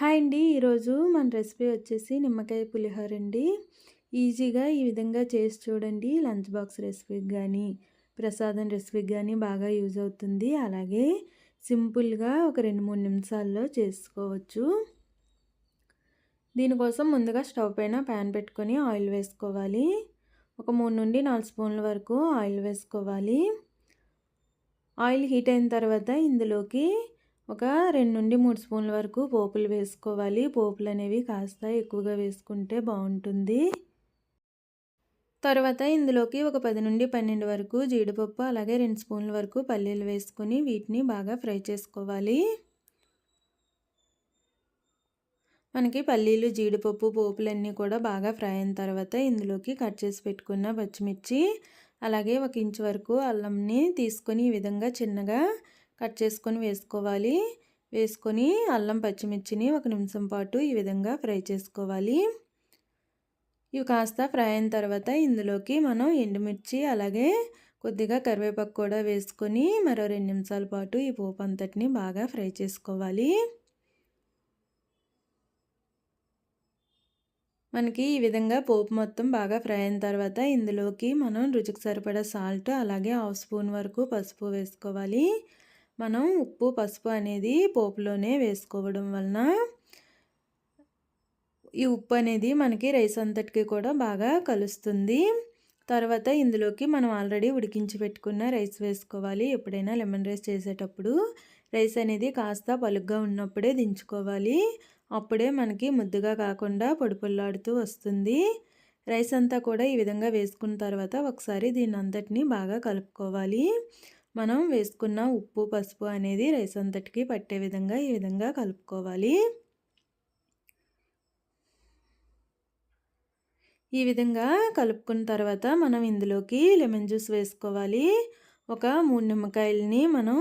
Hi అండి. ఈరోజు మన రెసిపీ వచ్చేసి నిమ్మకాయ పులిహోర అండి. ఈజీగా ఈ విధంగా చేసి చూడండి. లంచ్ బాక్స్ రెసిపీకి కానీ ప్రసాదం రెసిపీకి కానీ బాగా యూజ్ అవుతుంది. అలాగే సింపుల్గా ఒక రెండు మూడు నిమిషాల్లో చేసుకోవచ్చు. దీనికోసం ముందుగా స్టవ్ పైన ప్యాన్ పెట్టుకొని ఆయిల్ వేసుకోవాలి. ఒక మూడు నుండి నాలుగు స్పూన్ల వరకు ఆయిల్ వేసుకోవాలి. ఆయిల్ హీట్ అయిన తర్వాత ఇందులోకి ఒక రెండు నుండి మూడు స్పూన్ల వరకు పోపులు వేసుకోవాలి. పోపులు అనేవి కాస్త ఎక్కువగా వేసుకుంటే బాగుంటుంది. తర్వాత ఇందులోకి ఒక పది నుండి పన్నెండు వరకు జీడిపప్పు అలాగే రెండు స్పూన్ల వరకు పల్లీలు వేసుకొని వీటిని బాగా ఫ్రై చేసుకోవాలి. మనకి పల్లీలు జీడిపప్పు పోపులన్నీ కూడా బాగా ఫ్రై అయిన తర్వాత ఇందులోకి కట్ చేసి పెట్టుకున్న పచ్చిమిర్చి అలాగే ఒక ఇంచు వరకు అల్లంని తీసుకొని ఈ విధంగా చిన్నగా కట్ చేసుకొని వేసుకోవాలి. వేసుకొని అల్లం పచ్చిమిర్చిని ఒక నిమిషం పాటు ఈ విధంగా ఫ్రై చేసుకోవాలి. ఇవి కాస్త ఫ్రై అయిన తర్వాత ఇందులోకి మనం ఎండుమిర్చి అలాగే కొద్దిగా కరివేపాకు కూడా వేసుకొని మరో రెండు నిమిషాల పాటు ఈ పోపు అంతటిని బాగా ఫ్రై చేసుకోవాలి. మనకి ఈ విధంగా పోపు మొత్తం బాగా ఫ్రై అయిన తర్వాత ఇందులోకి మనం రుచికి సరిపడా సాల్ట్ అలాగే హాఫ్ స్పూన్ వరకు పసుపు వేసుకోవాలి. మనం ఉప్పు పసుపు అనేది పోపులోనే వేసుకోవడం వలన ఈ ఉప్పు అనేది మనకి రైస్ అంతటికి కూడా బాగా కలుస్తుంది. తర్వాత ఇందులోకి మనం ఆల్రెడీ ఉడికించి పెట్టుకున్న రైస్ వేసుకోవాలి. ఎప్పుడైనా లెమన్ రైస్ చేసేటప్పుడు రైస్ అనేది కాస్త పలుగ్గా ఉన్నప్పుడే దించుకోవాలి. అప్పుడే మనకి ముద్దుగా కాకుండా పొడిపొల్లాడుతూ వస్తుంది. రైస్ అంతా కూడా ఈ విధంగా వేసుకున్న తర్వాత ఒకసారి దీన్ని అంతటిని బాగా కలుపుకోవాలి. మనం వేసుకున్న ఉప్పు పసుపు అనేది రైస్ అంతటికి పట్టే విధంగా ఈ విధంగా కలుపుకోవాలి. ఈ విధంగా కలుపుకున్న తర్వాత మనం ఇందులోకి లెమన్ జ్యూస్ వేసుకోవాలి. ఒక మూడు నిమ్మకాయలని మనం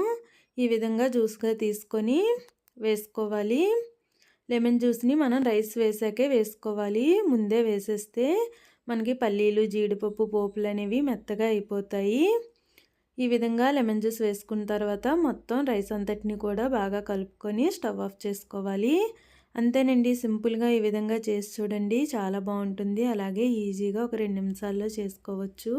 ఈ విధంగా జ్యూస్గా తీసుకొని వేసుకోవాలి. లెమన్ జ్యూస్ని మనం రైస్ వేసాకే వేసుకోవాలి. ముందే వేసేస్తే మనకి పల్లీలు జీడిపప్పు పోపులు అనేవి మెత్తగా అయిపోతాయి. ఈ విధంగా లెమన్ జ్యూస్ వేసుకున్న తర్వాత మొత్తం రైస్ అంతటిని కూడా బాగా కలుపుకొని స్టవ్ ఆఫ్ చేసుకోవాలి. అంతేనండి సింపుల్గా ఈ విధంగా చేసి చూడండి చాలా బాగుంటుంది. అలాగే ఈజీగా ఒక రెండు నిమిషాల్లో చేసుకోవచ్చు.